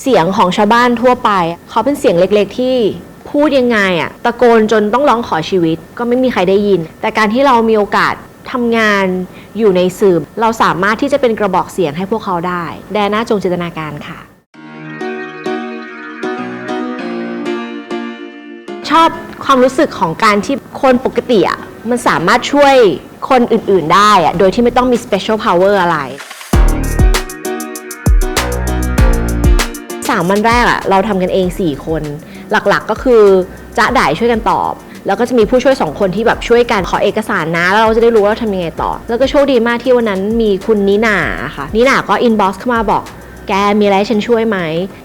เสียงของชาวบ้านทั่วไป เขาเป็นเสียงเล็กๆที่พูดยังไงอะตะโกนจนต้องร้องขอชีวิต ก็ไม่มีใครได้ยิน แต่การที่เรามีโอกาสทำงานอยู่ในสื่อ เราสามารถที่จะเป็นกระบอกเสียงให้พวกเขาได้ แดน่าจงจินตนาการค่ะ ชอบความรู้สึกของการที่คนปกติอะมันสามารถช่วยคนอื่นๆได้อะโดยที่ไม่ต้องมี special power อะไร สามวันแรกอะเราทำกันเอง 4 คน หลักๆก็คือจ๊ะด่ายช่วยกันตอบ แล้วก็จะมีผู้ช่วย 2 คนที่แบบช่วยกันขอเอกสารนะ แล้วเราจะได้รู้ว่าทำยังไงต่อ แล้วก็โชคดีมากที่วันนั้นมีคุณนิน่าค่ะนิน่าก็ inbox เข้ามาบอก แกมีอะไรฉันช่วยไหม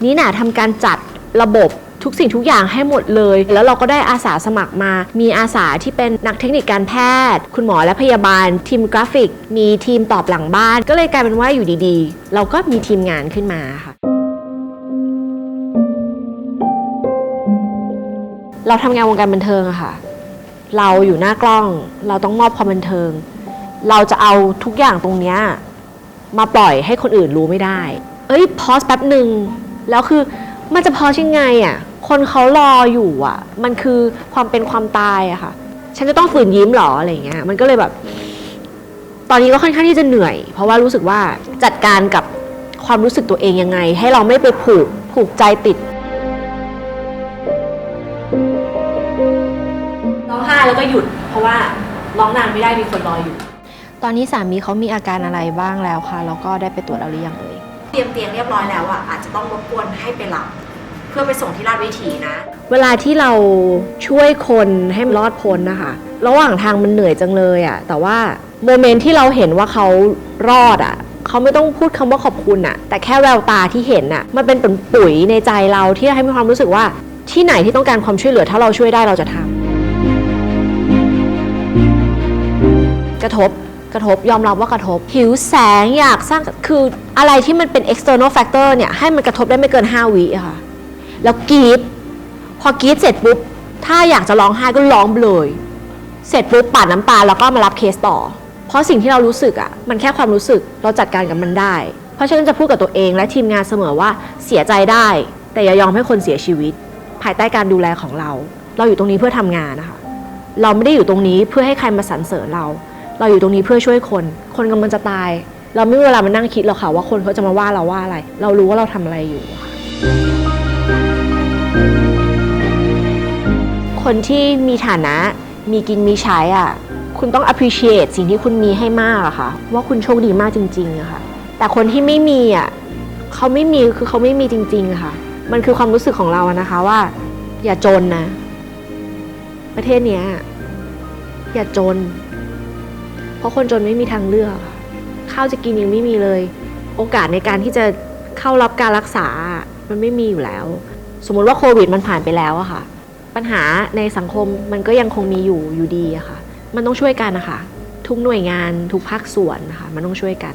นิน่าทำการจัดระบบทุกสิ่งทุกอย่างให้หมดเลย แล้วเราก็ได้อาสาสมัครมา มีอาสาที่เป็นนักเทคนิคการแพทย์ คุณหมอและพยาบาล ทีมกราฟิก มีทีมตอบหลังบ้าน ก็เลยกลายเป็นว่าอยู่ดีๆ เราก็มีทีมงานขึ้นมาค่ะ เราทำงานวงการบันเทิงอะค่ะ เราอยู่หน้ากล้อง เราต้องมอบความบันเทิง เราจะเอาทุกอย่างตรงเนี้ยมาปล่อยให้คนอื่นรู้ไม่ได้ เอ้ยพอสแป๊บหนึ่งแล้วคือมันจะพอชยังไงอะคนเขารออยู่อะมันคือความเป็นความตายอะค่ะ ฉันจะต้องฝืนยิ้มหรออะไรเงี้ย มันก็เลยแบบ ตอนนี้ก็ค่อนข้างที่จะเหนื่อย เพราะว่ารู้สึกว่าจัดการกับความรู้สึกตัวเองยังไง ให้เราไม่ไปผูกผูกใจติด แล้วก็หยุด เพราะว่าร้องนานไม่ได้มีคนรออยู่ ตอนนี้สามีเขามีอาการอะไรบ้างแล้วคะแล้วก็ได้ไปตรวจแล้วหรือยังเอ่ยเตรียมเตียงเรียบร้อยแล้วอะอาจจะต้องรบกวนให้ไปรับ เพื่อไปส่งที่ราชวิถีนะ เวลาที่เราช่วยคนให้รอดพ้นนะคะระหว่างทางมันเหนื่อยจังเลยอะ่ะแต่ว่าโมเมนต์ที่เราเห็นว่าเขารอดอะ่ะเขาไม่ต้องพูดคำว่าขอบคุณอะ่ะแต่แค่แววตาที่เห็นอะ่ะมันเป็นปุ๋ยในใจเราที่ให้มีความรู้สึกว่าที่ไหนที่ต้องการความช่วยเหลือถ้าเราช่วยได้เราจะทำ กระทบกระทบยอมรับว่ากระทบ หิวแสงอยากสร้างคืออะไรที่มันเป็น external factor เนี่ยให้มันกระทบได้ไม่เกิน 5 วิค่ะ แล้วกรีดพอกรีดเสร็จปุ๊บ ถ้าอยากจะร้องไห้ก็ร้องเลย เสร็จปุ๊บปาดน้ำตาแล้วก็มารับเคสต่อ เพราะสิ่งที่เรารู้สึกอะมันแค่ความรู้สึกเราจัดการกับมันได้ เพราะฉะนั้นจะพูดกับตัวเองและทีมงานเสมอว่าเสียใจได้ แต่อย่ายอมให้คนเสียชีวิต ภายใต้การดูแลของเรา เราอยู่ตรงนี้เพื่อทำงานนะคะเราไม่ได้อยู่ตรงนี้เพื่อให้ใครมาสรรเสริญเรา เราอยู่ตรงนี้เพื่อช่วยคน คนกำลังจะตาย เราไม่มีเวลามานั่งคิดหรอกค่ะว่าคนเขาจะมาว่าเราว่าอะไร เรารู้ว่าเราทำอะไรอยู่ค่ะคนที่มีฐานะ มีกินมีใช้อะ คุณต้อง appreciate สิ่งที่คุณมีให้มากอะค่ะ ว่าคุณโชคดีมากจริงๆอะค่ะ แต่คนที่ไม่มีอะเขาไม่มีคือเขาไม่มีจริงๆอะค่ะ มันคือความรู้สึกของเราอะนะคะว่า อย่าจนนะ ประเทศเนี้ย อย่าจน เพราะคนจนไม่มีทางเลือกข้าวจะกินยังไม่มีเลย โอกาสในการที่จะเข้ารับการรักษา มันไม่มีอยู่แล้ว สมมุติว่าโควิดมันผ่านไปแล้วอะค่ะ ปัญหาในสังคมมันก็ยังคงมีอยู่อยู่ดีอะค่ะ มันต้องช่วยกันนะคะ ทุกหน่วยงานทุกภาคส่วนนะคะ มันต้องช่วยกัน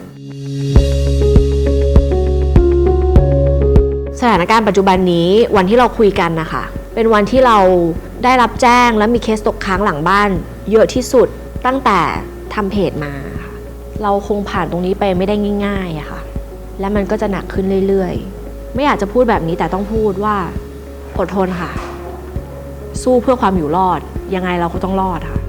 สถานการณ์ปัจจุบันนี้วันที่เราคุยกันนะคะ เป็นวันที่เราได้รับแจ้งและมีเคสตกค้างหลังบ้าน เยอะที่สุดตั้งแต่ ทำเพจมาค่ะเราคงผ่านตรงนี้ไปไม่ได้ง่ายๆอะค่ะ และมันก็จะหนักขึ้นเรื่อยๆ ไม่อยากจะพูดแบบนี้แต่ต้องพูดว่าอดทนค่ะ สู้เพื่อความอยู่รอด ยังไงเราก็ต้องรอดค่ะ